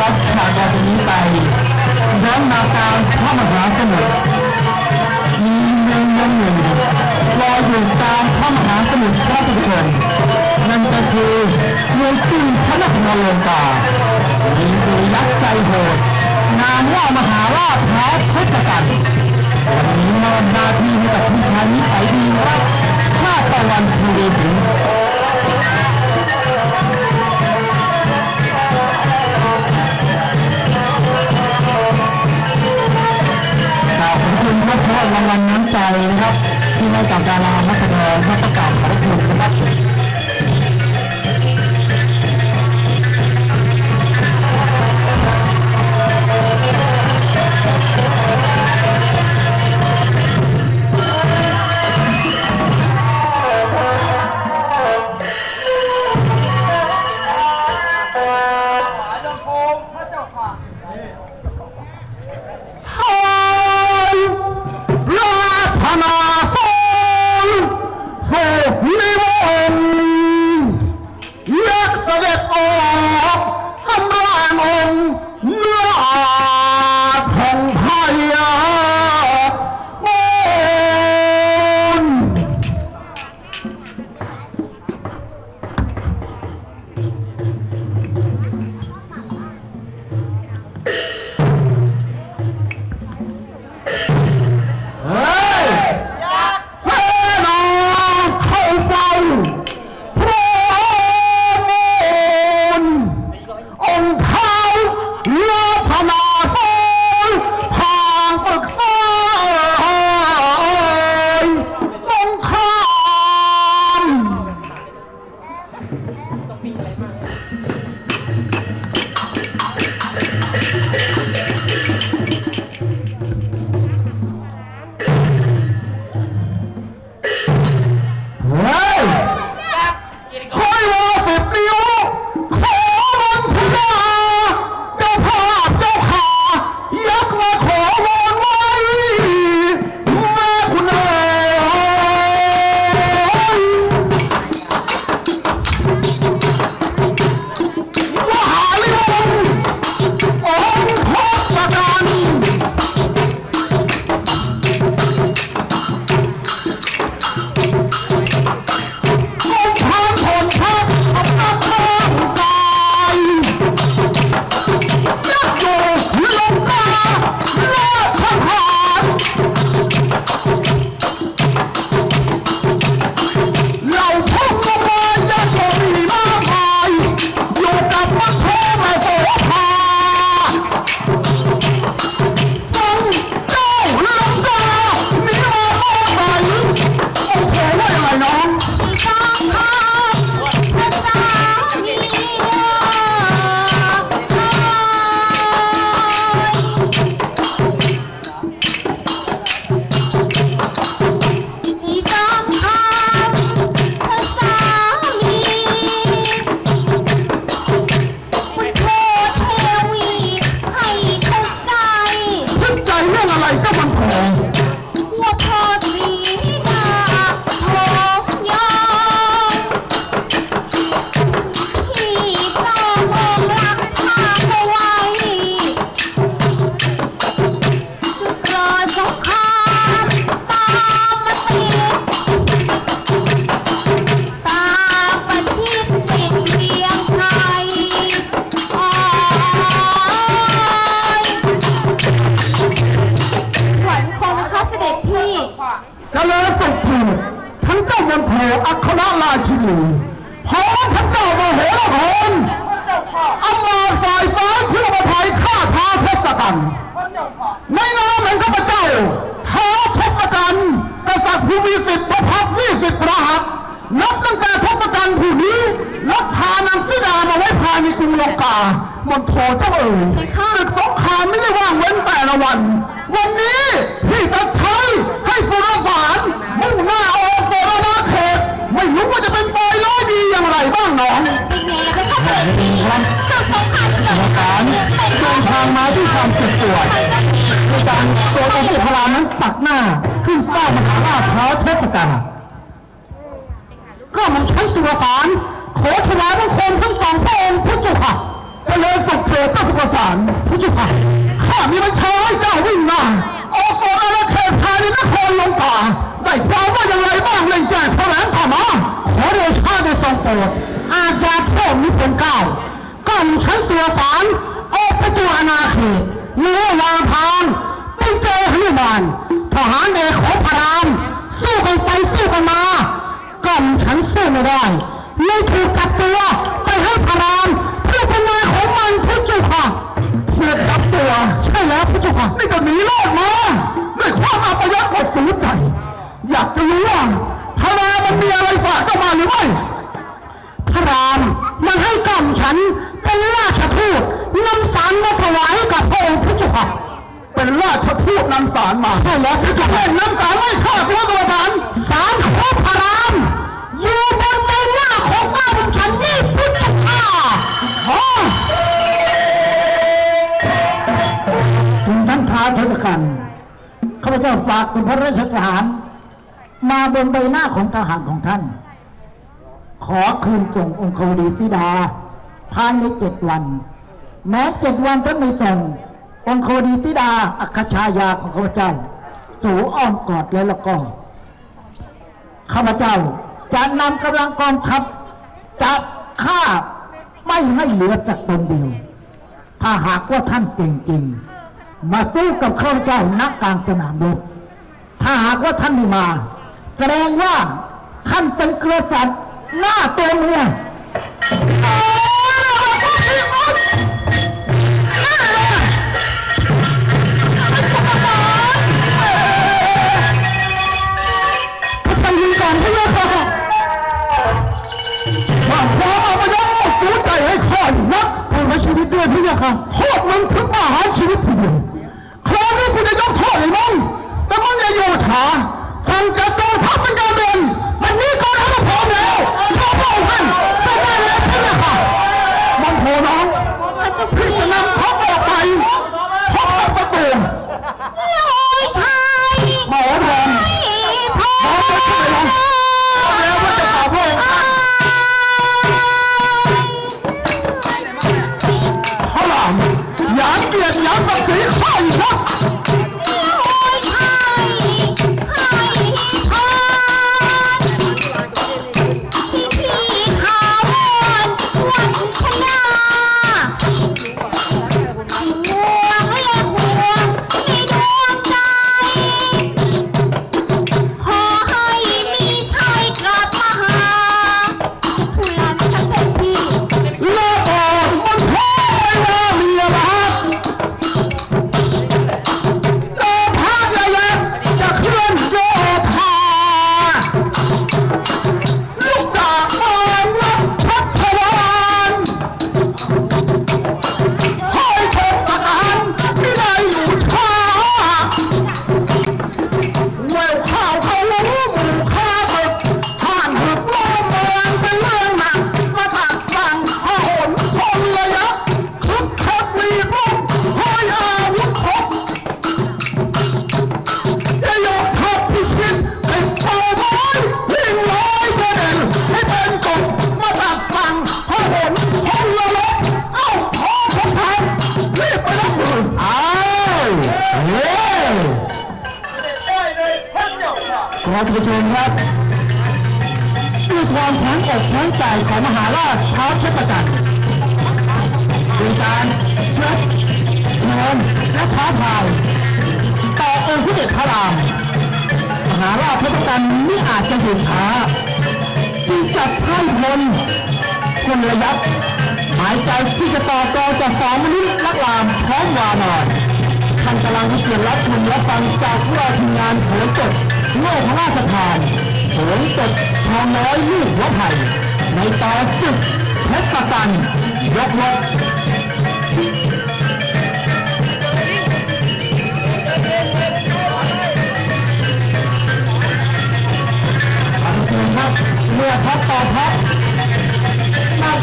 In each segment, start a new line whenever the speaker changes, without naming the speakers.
รับฉากจากนี้ไปย้อนมาตามพระมหาสมุทรมีเมืองเมืองหนึ่งลอยอยู่ตามพระมหาสมุทรพระสุชนนั่นก็คือเมืองขึ้นพระนครโลกามีตัวยักษ์ใจโหดนามว่ามหาราชแท้าวทศกัณฐ์วันนี้มอบหน้าที่ให้กับผู้ชายนิสัยดีครับชาติตะวันภูริถึง ราะรางวัลน้ำใจนะครับ ที่ให้กับดารานักแสดงและประกาศขอบคุณนะครับ เลืามาไว้ภายใน
กรุง
ลงกามนโทเจ้าเอ๋ยศึกสงครามไม่ได้ว่างเว้นแต่ละวัน วันนี้พี่จะใช้ให้สุรสารมุ่งหน้าออกโบราณเขตไม่รู้ว่าจะเป็นปลายร้อยดีอย่างไรบ้างหนอง
เป็นไงล่ะคะเสด็จพี่เจ้าสงครามเกิด
สารเดินทางมาด้วยความเจ็บปวดในการตัวองค์สุภรานั้นสักหน้าขึ้นเฝ้ามหาราชเท้าทศกัณฐ์ก็มันใช้สุรสาร ขอถวายบังคมทั้งสองพระองค์พระเจ้าค่ะเจริญสุขเถิดต้สุภสารผู้จุฬาข้ามีบัญชาให้เจ้าวิ่งมาออกกฎอาณาเขตภายในนครลงป่าได้ความว่าอย่างไรบ้างเล่นแจ้งแถลงข่าวมาขอเดชะได้ทรงโปรดอาจารย์โทษนิพนธ์เก้าก่อนชั้นสือสารออกประตูอาณาเขตเนื้อวางทางไปเจอหนุมานทหารเอกของพระรามสู้กันไปสู้กันมาก่อนฉันสู้ไม่ได้ เลยถูกจับตัวไปให้พระรามเพื่อเป็นนายของมันพระเจ้าค่ะเพื่อรับตัว ใช่แล้วพระเจ้าค่ะนี่ก็หนีรอดมาด้วยความอัปยศอดสูญใจอยากจะรู้ว่าพระรามมันมีอะไรฝากเข้ามาหรือไม่พระรามมันให้กำฉันเป็นราชทูตนำสารมาถวายให้กับพระองค์พระเจ้าค่ะเป็นราชทูตนำสารมาใช่แล้วพระเจ้าค่ะนำสารไม่ เจ้า
ฝากเป็นพระราชทหาร มาบนใบหน้าของทหารของท่าน ขอคืนส่งองคดีธิดาภายในเจ็ดวัน แม้เจ็ดวันท่านไม่ส่งองคดีธิดาอัคชายาของข้าพเจ้าสู่อ้อมกอดแล้วแล้วก็ข้าพเจ้าจะนำกำลังกองทัพจับฆ่าไม่ให้เหลือสักตนเดียว ถ้าหากว่าท่านเก่งจริง มาสู้กับข้าพเจ้านักกลางสนามรบถ้าหากว่าท่านไม่มา แสดงว่าท่านเป็นกษัตริย์หน้าตัวเมีย
ไปยิงก่อนพระเจ้าค่ะว่าความเอาไปยกอดสูญใจให้ข้าอยู่นักให้ไว้ชีวิตด้วยพระเจ้าค่ะโทษมึงถึงมาหารชีวิตผู้เดียว คราวนี้กูจะยกโทษให้มึงแต่มึงอย่าอยู่ช้าสั่งจัดกองทัพเป็นการเดินวันนี้กองทัพพร้อมแล้วพร้อมแล้วท่านสบายแล้วพระเจ้าค่ะมันโผน้องพี่จะนำ ราชท้าวเทพจักรด้วยการเชิดเชิญและท้าทายต่อองค์พระเดชพระรามมหาราชเทพจักรไม่อาจจะอยู่ช้าจึงจัดให้พลพลระยับหมายใจที่จะต่อกรจากสองมนุษย์นักรามพร้อมวานอนท่านกำลังวิเศษรับชมและฟังจากผู้ว่าทีมงานโหนจดโลกพระราชทานโหนจดทองน้อยลูกหัวไผ่ในตอนศึก เพชรกันยกลบครับเมื่อทัพต่อทัพนับ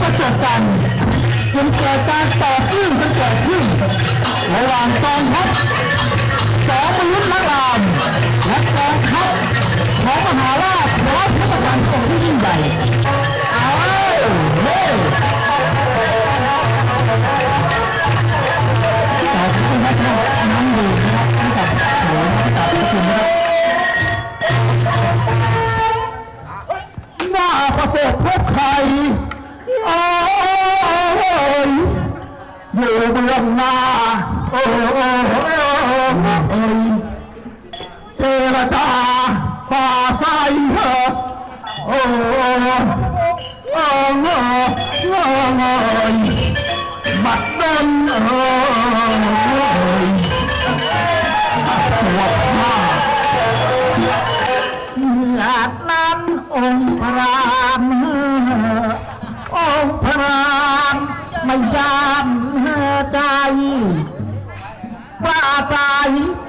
ก็จบกันจึงเกิดการต่อขึ้นกันเกิดขึ้นระหว่างกองทัพสองมนุษย์นักรามและกองทัพของมหาราชร้อมทัพการทรงที่ยิ่งใหญ่ ประเสริฐพวกใครโอ้ยอยู่เบื้องนาโอ้ยเจรจาฝ่าไฟเหอะโอ้โอ้โอ้โอ้ยบัดดนเอ้ยปวดมาก
หลักนั้นองค์พระ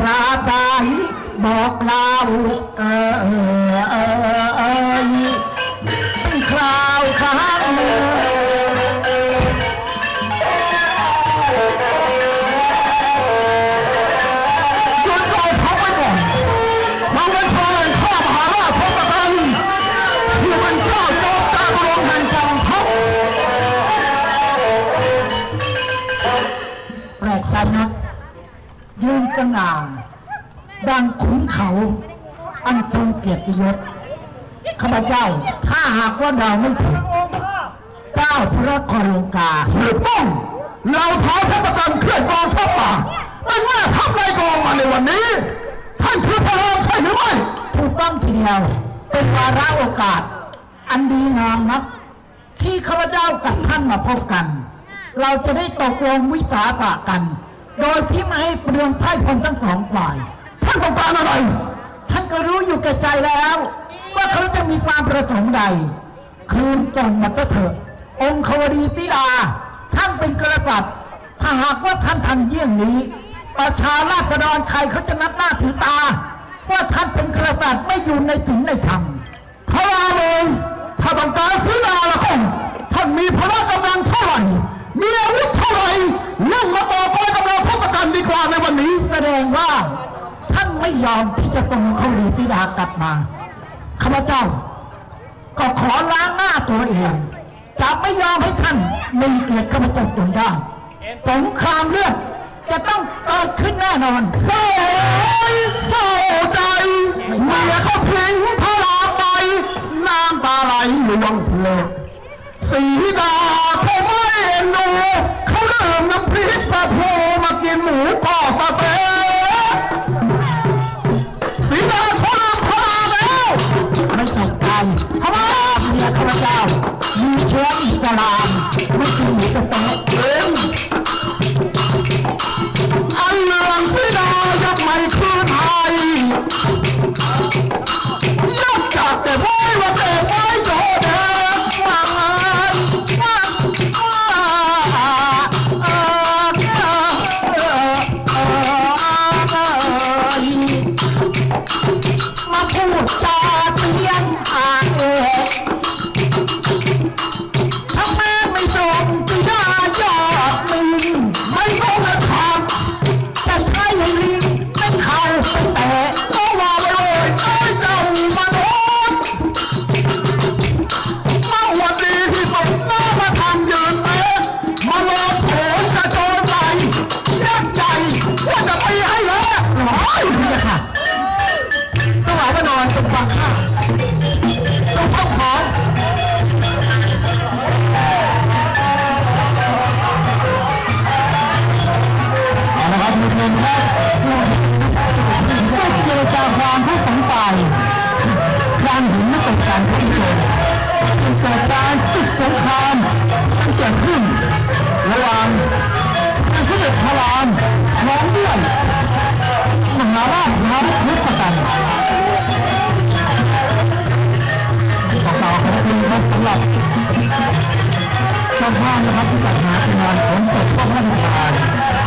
ราใจบอกเล่าเออเออเออเออเป็นคราวครั้งหนึ่ง
หยุดก่อนพักไว้ก่อนมังกรชนข้ามหาราชพบกันที่มันเจ้าโจมตาบรมแห่งกองทัพ
แปลกใจนะยืนกระงาน ดังขุนเขา อันทรงเกียรติยศข้าพเจ้า ถ้าหากว่าเราไม่ผิดเจ้าพระกรลงกา
ถูกต้องเราท้าทัพกันเคลื่อนกองทัพป่าเป็นแม่ทัพในกองมาในวันนี้ ท่านคือพระรามใช่หรือไม่
ถูกต้องทีเดียวเป็นวาระโอกาส อันดีงามนักที่ข้าพเจ้ากับท่านมาพบกัน เราจะได้ตกลงวิสาสะกัน โดยที่ไม่ให้เปลืองไพ่พลทั้งสองฝ่าย
ท่านต้องการอะไร
ท่านก็รู้อยู่แก่ใจแล้ว ว่าเขาจะมีความประสงค์ใด คืนจงมาเถอะ องค์ควดีธิดา ท่านเป็นกษัตริย์ถ้าหากว่าท่านทำเยี่ยงนี้ ประชาราษฎรใครเขาจะนับหน้าถือตา ว่าท่านเป็นกษัตริย์ไม่อยู่ในศีลในธรรม
พระรามเองถ้าต้องการซื้อดาละคนท่านมีพละกำลังเท่าไหร่มีอาวุธเท่าไหร่เรื่องมาต่อไปกับเราทัพกันดีกว่าในวันนี้
แสดงว่า ไม่ยอมที่จะส่งเขาดีธิดากลับมาข้าพเจ้า ก็ขอล้างหน้าตัวเองจะไม่ยอมให้ท่านมีเกียรติข้าพเจ้าจนได้สงครามเลือดจะต้องเกิดขึ้นแน่นอน
เศร้าเศร้าใจเมียเขาทิ้งพระราไปน้ำตาไหลหลวงเพลงสีดาเขาไม่เอ็นดูเขาเริ่มน้ำพริกปลาทูมากินหมูกรอบสะเต๊
กิ
ดการจุดสงครามที่เกิดขึ้น ระหว่างทางเด็จพระรามน้องด้วยมหาราชน้องพุทธกันขอกล่าวขอบคุณครับสำหรับเจ้าภาพนะครับที่จัดงานเป็นงานขนส่งพวกราชการ